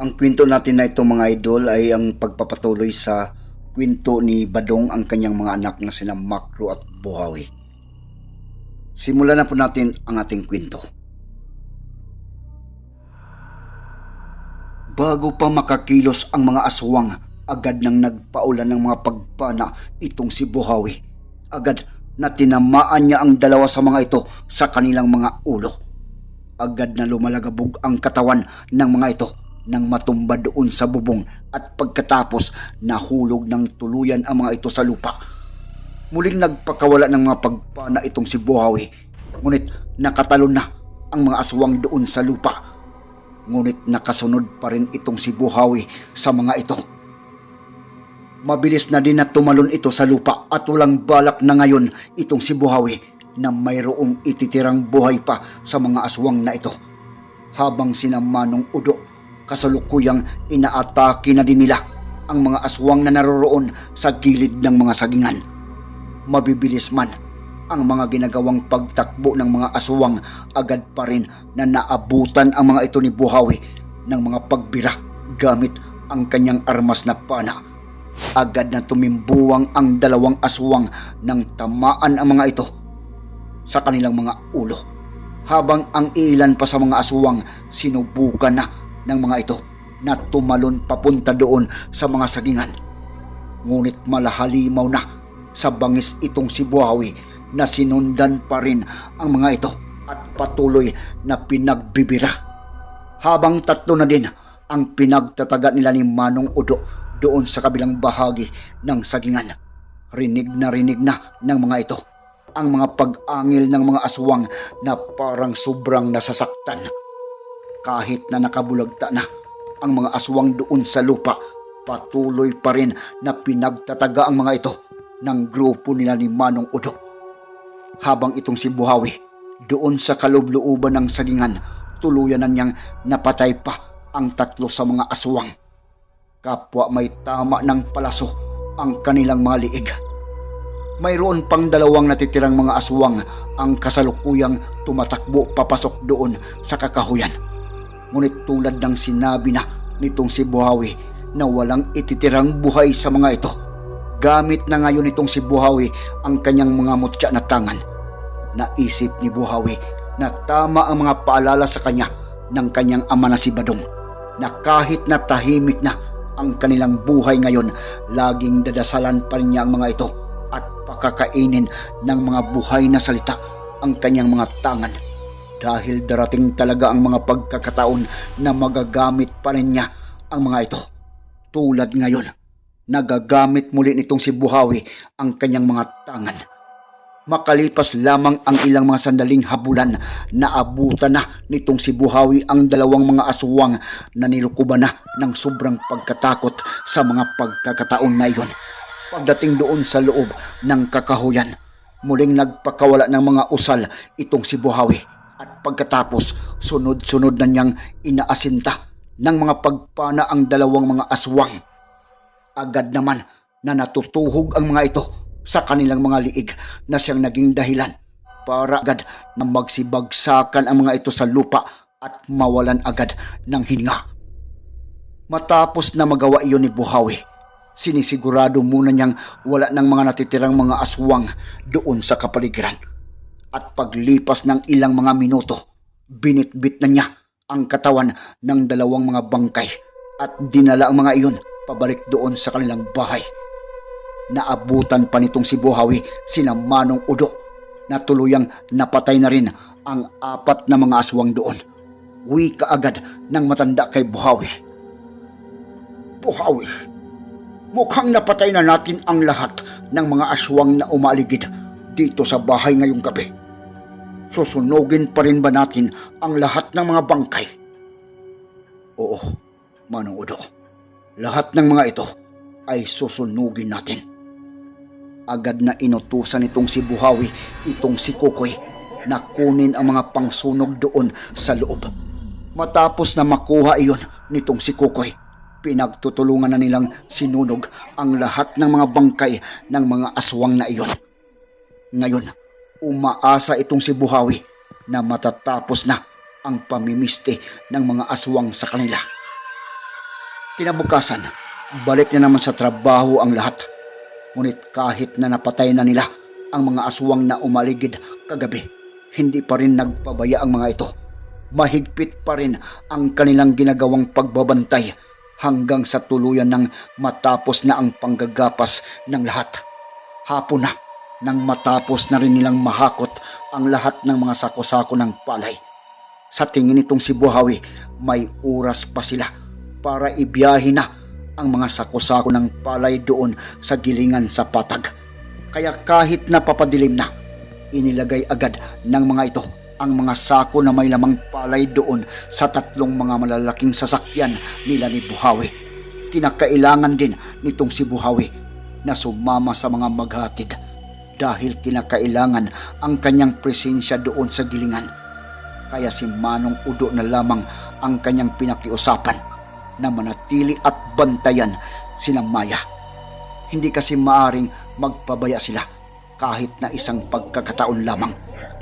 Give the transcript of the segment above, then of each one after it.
Ang kwento natin na ito mga idol ay ang pagpapatuloy sa kwento ni Badong ang kanyang mga anak na sina Makro at Buhawi. Simulan na po natin ang ating kwento. Bago pa makakilos ang mga aswang, agad nang nagpaulan ng mga pagpana itong si Buhawi. Agad na tinamaan niya ang dalawa sa mga ito sa kanilang mga ulo. Agad na lumalagabog ang katawan ng mga ito nang matumba doon sa bubong at pagkatapos nahulog ng tuluyan ang mga ito sa lupa. Muling nagpakawala ng mga pagpana itong si Buhawi. Ngunit nakatalon na ang mga aswang doon sa lupa. Ngunit nakasunod pa rin itong si Buhawi sa mga ito. Mabilis na din na tumalon ito sa lupa at walang balak na ngayon itong si Buhawi na mayroong ititirang buhay pa sa mga aswang na ito. Habang sinamanong udo, kasalukuyang inaatake na din nila ang mga aswang na naroroon sa gilid ng mga sagingan. Mabibilis man ang mga ginagawang pagtakbo ng mga aswang agad pa rin na naabutan ang mga ito ni Buhawi ng mga pagbira gamit ang kanyang armas na pana. Agad na tumimbuwang ang dalawang aswang nang tamaan ang mga ito sa kanilang mga ulo. Habang ang ilan pa sa mga aswang sinubukan na ng mga ito na tumalon papunta doon sa mga sagingan. Ngunit malahalimaw na sa bangis itong si Buhawi na sinundan pa rin ang mga ito at patuloy na pinagbibira. Habang tatlo na din ang pinagtataga nila ni Manong Udo doon sa kabilang bahagi ng sagingan. Rinig na rinig na ng mga ito ang mga pag-angil ng mga aswang na parang sobrang nasasaktan. Kahit na nakabulagta na ang mga aswang doon sa lupa, patuloy pa rin na pinagtataga ang mga ito ng grupo nila ni Manong Udo. Habang itong si Buhawi, doon sa kaloob-looban ng sagingan, tuluyan na niyang napatay pa ang tatlo sa mga aswang. Kapwa may tama ng palaso ang kanilang mga liig. Mayroon pang dalawang natitirang mga aswang ang kasalukuyang tumatakbo papasok doon sa kakahuyan. Ngunit tulad ng sinabi na nitong si Buhawi na walang ititirang buhay sa mga ito. Gamit na ngayon itong si Buhawi ang kanyang mga mutya na tangan. Naisip ni Buhawi na tama ang mga paalala sa kanya ng kanyang ama na si Badong na kahit na tahimik na ang kanilang buhay ngayon, laging dadasalan pa rin niya ang mga ito at pakakainin ng mga buhay na salita ang kanyang mga tangan dahil darating talaga ang mga pagkakataon na magagamit pa rin niya ang mga ito. Tulad ngayon, nagagamit muli nitong si Buhawi ang kanyang mga tangan. Makalipas lamang ang ilang mga sandaling habulan, naabutan na nitong si Buhawi ang dalawang mga aswang na nilukuban na ng sobrang pagkatakot sa mga pagkakataon na iyon. Pagdating doon sa loob ng kakahuyan, muling nagpakawala ng mga usal itong si Buhawi at pagkatapos sunod-sunod na niyang inaasinta ng mga pagpana ang dalawang mga aswang. Agad naman na natutuhog ang mga ito sa kanilang mga liig na siyang naging dahilan para agad na magsibagsakan ang mga ito sa lupa at mawalan agad ng hininga. Matapos na magawa iyon ni Buhawi, sinisigurado muna niyang wala ng mga natitirang mga aswang doon sa kapaligiran. At paglipas ng ilang mga minuto, binitbit na niya ang katawan ng dalawang mga bangkay at dinala ang mga iyon pabalik doon sa kanilang bahay. Naabutan pa nitong si Buhawi sina Manong Udo na tuluyang napatay na rin ang apat na mga aswang doon. Uwi kaagad ng matanda kay Buhawi. Buhawi, mukhang napatay na natin ang lahat ng mga aswang na umaligid dito sa bahay ngayong gabi. Susunugin pa rin ba natin ang lahat ng mga bangkay? Oo, Manong Udo. Lahat ng mga ito ay susunugin natin. Agad na inutusan itong si Buhawi, itong si Kukoy, na kunin ang mga pangsunog doon sa loob. Matapos na makuha iyon nitong si Kukoy, pinagtutulungan na nilang sinunog ang lahat ng mga bangkay ng mga aswang na iyon. Ngayon, umaasa itong si Buhawi na matatapos na ang pamimisti ng mga aswang sa kanila. Kinabukasan, balik na naman sa trabaho ang lahat. Ngunit kahit na napatay na nila ang mga aswang na umaligid kagabi, hindi pa rin nagpabaya ang mga ito. Mahigpit pa rin ang kanilang ginagawang pagbabantay hanggang sa tuluyan ng matapos na ang panggagapas ng lahat. Hapon na nang matapos na rin nilang mahakot ang lahat ng mga sako-sako ng palay. Sa tingin nitong si Buhawi, may oras pa sila para ibiyahin na ang mga sako-sako ng palay doon sa gilingan sa patag. Kaya kahit napapadilim na, inilagay agad ng mga ito ang mga sako na may lamang palay doon sa tatlong mga malalaking sasakyan nila ni Buhawi. Kinakailangan din nitong si Buhawi na sumama sa mga maghatid dahil kinakailangan ang kanyang presensya doon sa gilingan. Kaya si Manong Udo na lamang ang kanyang pinakiusapan na manatili at bantayan sila Maya. Hindi kasi maaring magpabaya sila kahit na isang pagkakataon lamang,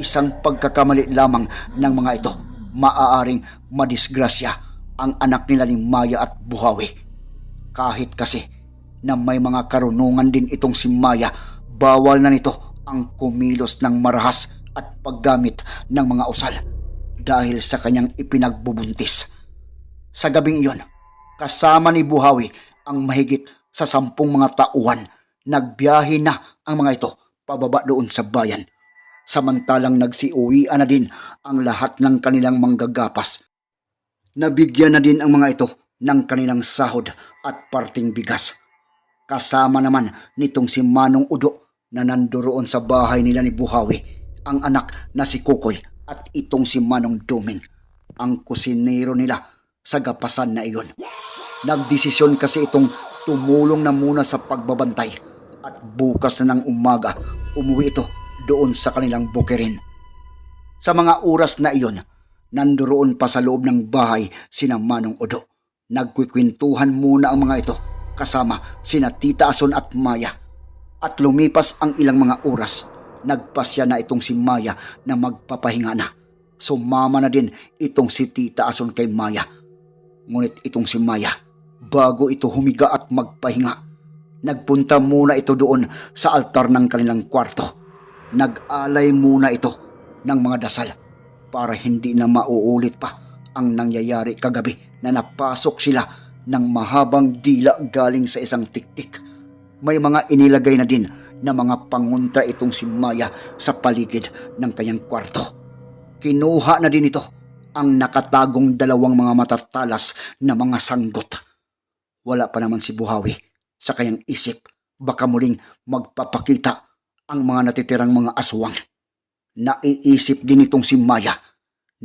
isang pagkakamali lamang ng mga ito, maaaring madisgrasya ang anak nila ni Maya at Buhawi. Kahit kasi na may mga karunungan din itong si Maya, bawal na nito ang kumilos ng marahas at paggamit ng mga usal dahil sa kanyang ipinagbubuntis. Sa gabing iyon, kasama ni Buhawi ang mahigit sa sampung mga tauhan, nagbiyahe na ang mga ito pababa doon sa bayan. Samantalang nagsiuwian na din ang lahat ng kanilang manggagapas. Nabigyan na din ang mga ito ng kanilang sahod at parting bigas. Kasama naman nitong si Manong Udo na nandoroon sa bahay nila ni Buhawi, ang anak na si Kukoy at itong si Manong Duming, ang kusinero nila sa gapasan na iyon. Nagdesisyon kasi itong tumulong na muna sa pagbabantay at bukas na ng umaga umuwi ito doon sa kanilang bukirin. Sa mga oras na iyon, nandoon pa sa loob ng bahay sina Manong Udo. Nagkwikwentuhan muna ang mga ito kasama sina Tita Ason at Maya. At lumipas ang ilang mga oras, nagpasya na itong si Maya na magpapahinga na. Sumama na din itong si Tita Ason kay Maya. Ngunit itong si Maya, bago ito humiga at magpahinga, nagpunta muna ito doon sa altar ng kanilang kwarto. Nag-alay muna ito ng mga dasal para hindi na mauulit pa ang nangyayari kagabi na napasok sila ng mahabang dila galing sa isang tiktik. May mga inilagay na din na mga panguntra itong si Maya sa paligid ng kanyang kwarto. Kinuha na din ito ang nakatagong dalawang mga matatalas na mga sanggot. Wala pa naman si Buhawi sa kanyang isip baka muling magpapakita ang mga natitirang mga aswang. Naiisip din itong si Maya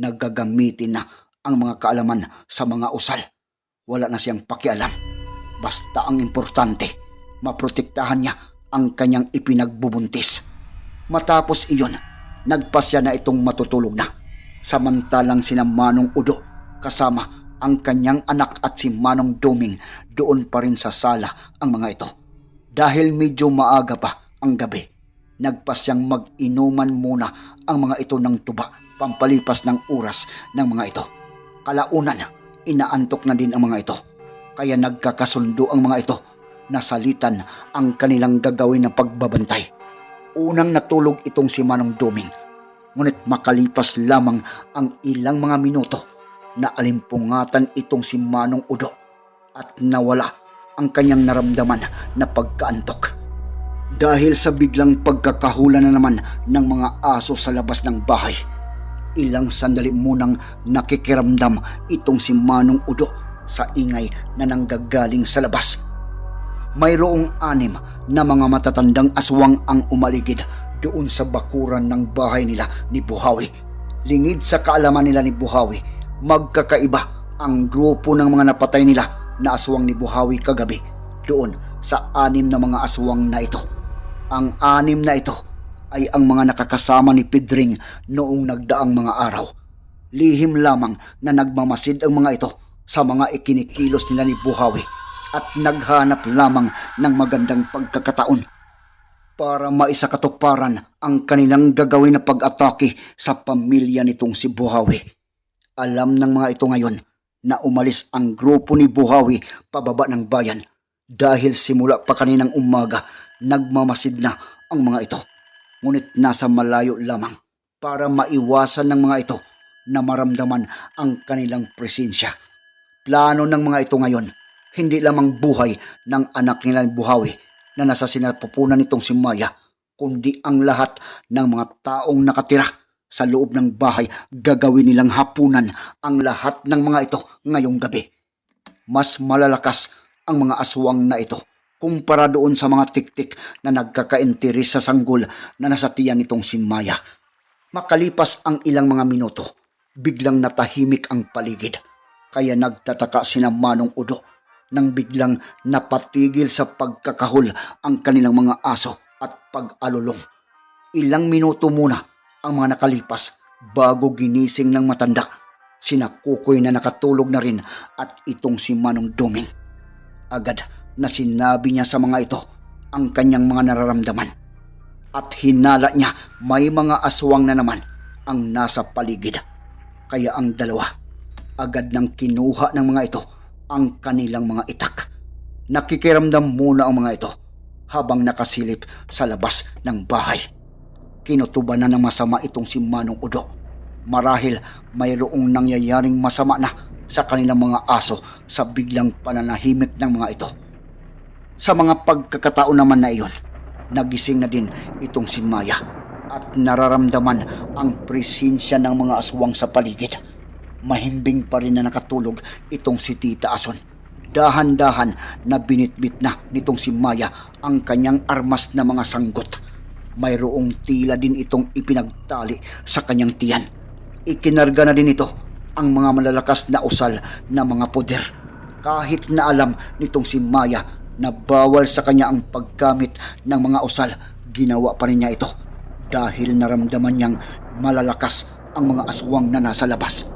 na gagamitin na ang mga kaalaman sa mga usal. Wala na siyang pakialam. Basta ang importante, maprotektahan niya ang kanyang ipinagbubuntis. Matapos iyon, nagpasya na itong matutulog na. Samantalang sina Manong Udo kasama ang kanyang anak at si Manong Duming doon pa rin sa sala ang mga ito. Dahil medyo maaga pa ang gabi, nagpasyang mag-inuman muna ang mga ito ng tuba pampalipas ng oras ng mga ito. Kalaunan, inaantok na din ang mga ito. Kaya nagkakasundo ang mga ito na salitan ang kanilang gagawin na pagbabantay. Unang natulog itong si Manong Duming. Ngunit makalipas lamang ang ilang mga minuto na alimpungatan itong si Manong Udo at nawala ang kanyang naramdaman na pagkaantok. Dahil sa biglang pagkakahula na naman ng mga aso sa labas ng bahay, ilang sandali munang nakikiramdam itong si Manong Udo sa ingay na nanggagaling sa labas. Mayroong anim na mga matatandang aswang ang umaligid doon sa bakuran ng bahay nila ni Buhawi. Lingid sa kaalaman nila ni Buhawi, magkakaiba ang grupo ng mga napatay nila na aswang ni Buhawi kagabi doon sa anim na mga aswang na ito. Ang anim na ito ay ang mga nakakasama ni Pedring noong nagdaang mga araw. Lihim lamang na nagmamasid ang mga ito sa mga ikinikilos nila ni Buhawi at naghanap lamang ng magandang pagkakataon para maisakatuparan ang kanilang gagawin na pag-atake sa pamilya nitong si Buhawi. Alam ng mga ito ngayon na umalis ang grupo ni Buhawi pababa ng bayan dahil simula pa kaninang umaga nagmamasid na ang mga ito. Ngunit nasa malayo lamang para maiwasan ng mga ito na maramdaman ang kanilang presensya. Plano ng mga ito ngayon, hindi lamang buhay ng anak nila ni Buhawi na nasa sinapupunan nitong si Maya, kundi ang lahat ng mga taong nakatira sa loob ng bahay gagawin nilang hapunan ang lahat ng mga ito ngayong gabi. Mas malalakas ang mga aswang na ito kumpara doon sa mga tiktik na nagkakainteres sa sanggol na nasa tiyan nitong si Maya. Makalipas ang ilang mga minuto, biglang natahimik ang paligid. Kaya nagtataka sina Manong Udo nang biglang napatigil sa pagkakahol ang kanilang mga aso at pag-alulong. Ilang minuto muna ang mga nakalipas bago ginising ng matanda. Sina Kukoy na nakatulog na rin at itong si Manong Duming. Agad na sinabi niya sa mga ito ang kanyang mga nararamdaman. At hinala niya may mga aswang na naman ang nasa paligid. Kaya ang dalawa agad nang kinuha ng mga ito ang kanilang mga itak. Nakikiramdam muna ang mga ito habang nakasilip sa labas ng bahay. Kinutuban na ng masama itong si Manong Udo. Marahil mayroong nangyayaring masama na sa kanilang mga aso sa biglang pananahimik ng mga ito. Sa mga pagkakataon naman na iyon, nagising na din itong si Maya at nararamdaman ang presensya ng mga aswang sa paligid. Mahimbing pa rin na nakatulog itong si Tita Ason. Dahan-dahan na binitbit na nitong si Maya ang kanyang armas na mga sanggot. Mayroong tila din itong ipinagtali sa kanyang tiyan. Ikinarga na din ito ang mga malalakas na usal na mga poder. Kahit na alam nitong si Maya na bawal sa kanya ang paggamit ng mga usal, ginawa pa rin niya ito dahil naramdaman niyang malalakas ang mga aswang na nasa labas.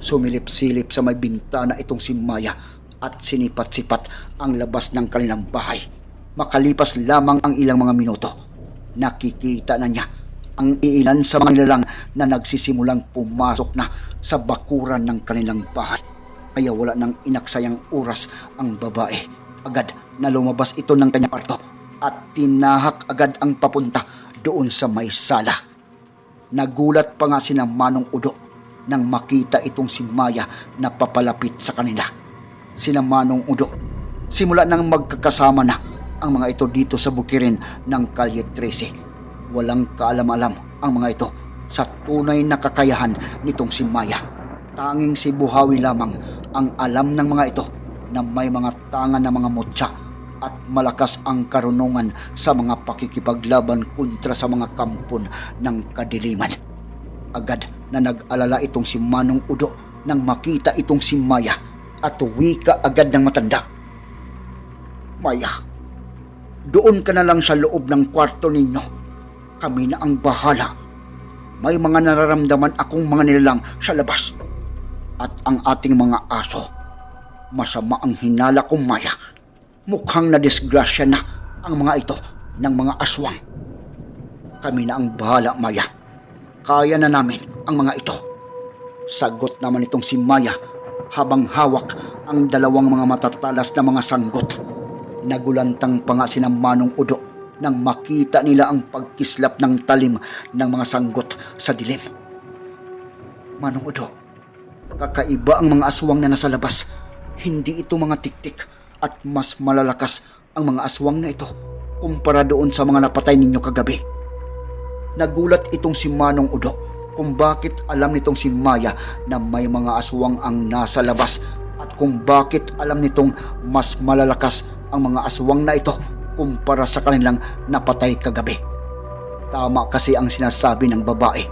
Sumilip-silip sa may bintana itong si Maya at sinipat-sipat ang labas ng kanilang bahay. Makalipas lamang ang ilang mga minuto, nakikita na niya ang iilan sa mga nilalang na nagsisimulang pumasok na sa bakuran ng kanilang bahay. Kaya wala nang inaksayang oras ang babae. Agad na lumabas ito ng kanyang kwarto at tinahak agad ang papunta doon sa may sala. Nagulat pa nga si Manong Udo nang makita itong si Maya na papalapit sa kanila. Sina Manong Udo, simula nang magkakasama na ang mga ito dito sa bukirin ng Kalye 13. Walang kaalam-alam ang mga ito sa tunay na kakayahan nitong si Maya. Tanging si Buhawi lamang ang alam ng mga ito na may mga tangan na mga mutya at malakas ang karunungan sa mga pakikipaglaban kontra sa mga kampon ng kadiliman. Agad na nag-alala itong si Manong Udo nang makita itong si Maya at wika agad ng matanda. Maya, doon ka na lang sa loob ng kwarto ninyo. Kami na ang bahala. May mga nararamdaman akong mga nilalang sa labas. At ang ating mga aso. Masama ang hinala ko, Maya. Mukhang nadisgrasya na ang mga ito ng mga aswang. Kami na ang bahala, Maya. Kaya na namin ang mga ito. Sagot naman itong si Maya habang hawak ang dalawang mga matatalas na mga sanggot. Nagulantang pa nga si Manong Udo nang makita nila ang pagkislap ng talim ng mga sanggot sa dilim. Manong Udo, kakaiba ang mga aswang na nasa labas. Hindi ito mga tiktik at mas malalakas ang mga aswang na ito kumpara doon sa mga napatay ninyo kagabi. Nagulat itong si Manong Udo kung bakit alam nitong si Maya na may mga aswang ang nasa labas at kung bakit alam nitong mas malalakas ang mga aswang na ito kumpara sa kanilang napatay kagabi. Tama kasi ang sinasabi ng babae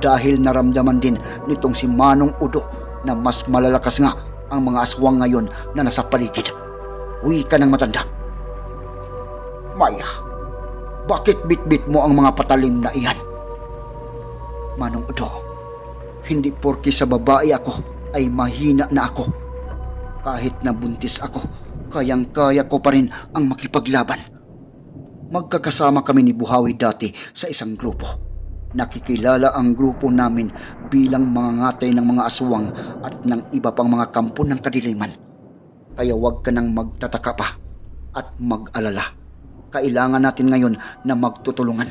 dahil naramdaman din nitong si Manong Udo na mas malalakas nga ang mga aswang ngayon na nasa paligid. Uwi ka ng matanda. Maya, bakit bitbit mo ang mga patalim na iyan? Manong Udo, hindi porki sa babae ako ay mahina na ako. Kahit na buntis ako, kayang-kaya ko pa rin ang makipaglaban. Magkakasama kami ni Buhawi dati sa isang grupo. Nakikilala ang grupo namin bilang mga ngatay ng mga aswang at ng iba pang mga kampo ng kadiliman. Kaya huwag ka nang magtataka pa at mag-alala. Kailangan natin ngayon na magtutulungan.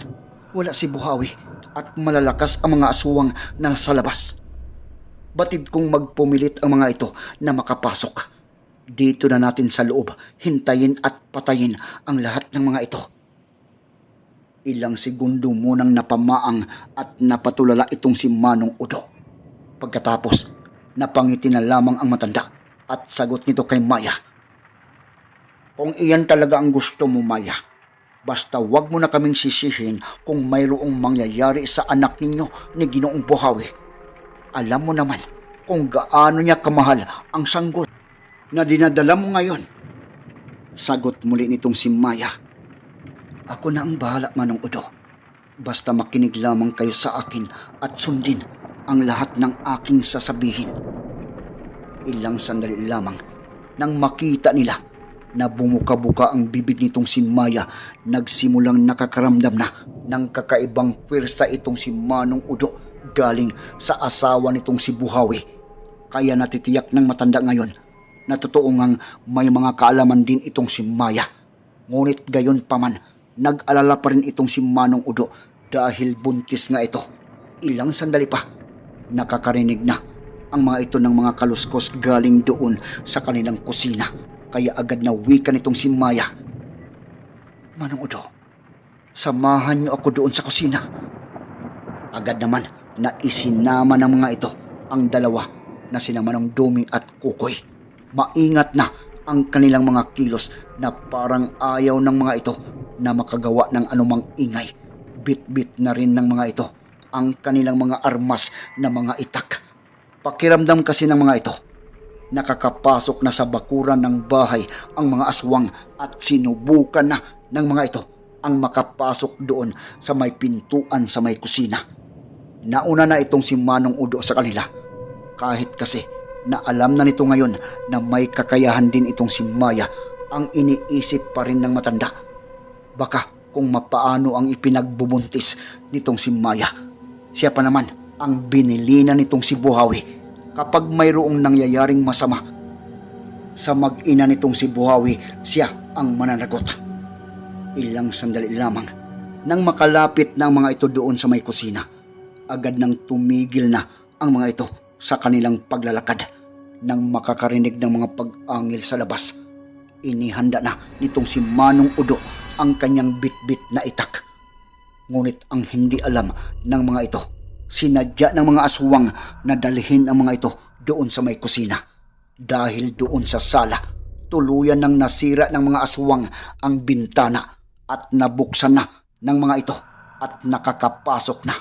Wala si Buhawi at malalakas ang mga aswang na nasa labas. Batid kong magpumilit ang mga ito na makapasok. Dito na natin sa loob, hintayin at patayin ang lahat ng mga ito. Ilang segundo munang napamaang at napatulala itong si Manong Udo. Pagkatapos, napangiti na lamang ang matanda at sagot nito kay Maya. Kung iyan talaga ang gusto mo, Maya, basta wag mo na kaming sisihin kung mayroong mangyayari sa anak ninyo ni Ginoong Buhawi. Alam mo naman kung gaano niya kamahal ang sanggol na dinadala mo ngayon. Sagot muli nitong si Maya. Ako na ang bahala, Manong Udo. Basta makinig lamang kayo sa akin at sundin ang lahat ng aking sasabihin. Ilang sandali lamang nang makita nila na bumuka-buka ang bibig nitong si Maya, nagsimulang nakakaramdam na ng kakaibang pwersa itong si Manong Udo galing sa asawa nitong si Buhawi. Kaya natitiyak ng matanda ngayon na totoo ngang may mga kaalaman din itong si Maya. Ngunit gayon paman, nag-alala pa rin itong si Manong Udo dahil buntis nga ito. Ilang sandali pa, nakakarinig na ang mga ito ng mga kaluskos galing doon sa kanilang kusina. Kaya agad na wika nitong si Maya. Manong Udo, samahan niyo ako doon sa kusina. Agad naman na isinama ng mga ito ang dalawa na sina Manong Duming at Kukoy. Maingat na ang kanilang mga kilos na parang ayaw ng mga ito na makagawa ng anumang ingay. Bit-bit na rin ng mga ito ang kanilang mga armas na mga itak. Pakiramdam kasi ng mga ito, nakakapasok na sa bakuran ng bahay ang mga aswang at sinubukan na ng mga ito ang makapasok doon sa may pintuan sa may kusina. Nauna na itong si Manong Udo sa kanila. Kahit kasi na alam na nito ngayon na may kakayahan din itong si Maya ang iniisip pa rin ng matanda. Baka kung mapaano ang ipinagbubuntis nitong si Maya. Siya pa naman ang binilina nitong si Buhawi kapag mayroong nangyayaring masama. Sa mag-ina nitong si Buhawi, siya ang mananagot. Ilang sandali lamang nang makalapit ng mga ito doon sa may kusina agad nang tumigil na ang mga ito sa kanilang paglalakad nang makakarinig ng mga pag-angil sa labas. Inihanda na nitong si Manong Udo ang kanyang bitbit na itak. Ngunit ang hindi alam ng mga ito, sinadya ng mga aswang na dalhin ang mga ito doon sa may kusina. Dahil doon sa sala, tuluyan ng nasira ng mga aswang ang bintana at nabuksan na ng mga ito at nakakapasok na.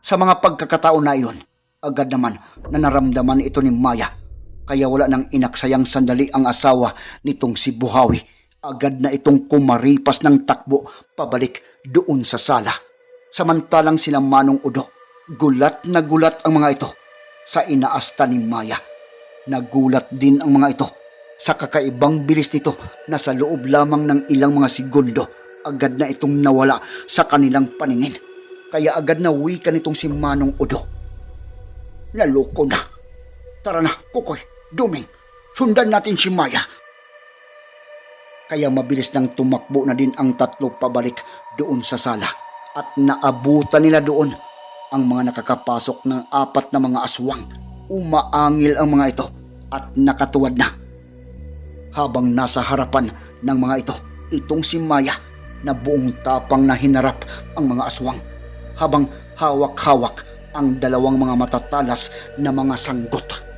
Sa mga pagkakataon na iyon, agad naman na naramdaman ito ni Maya. Kaya wala nang inaksayang sandali ang asawa nitong si Buhawi. Agad na itong kumaripas ng takbo pabalik doon sa sala. Samantalang sila Manong Udo, gulat na gulat ang mga ito sa inaasta ni Maya. Nagulat din ang mga ito sa kakaibang bilis nito na sa loob lamang ng ilang mga segundo agad na itong nawala sa kanilang paningin. Kaya agad na wika nitong si Manong Udo. Naloko na. Tara na, Kukoy, Duming, sundan natin si Maya. Kaya mabilis nang tumakbo na din ang tatlo pabalik doon sa sala at naabutan nila doon ang mga nakakapasok ng apat na mga aswang. Umaangil ang mga ito at nakatuwad na. Habang nasa harapan ng mga ito, itong si Maya na buong tapang na hinarap ang mga aswang habang hawak-hawak ang dalawang mga matatalas na mga sanggot.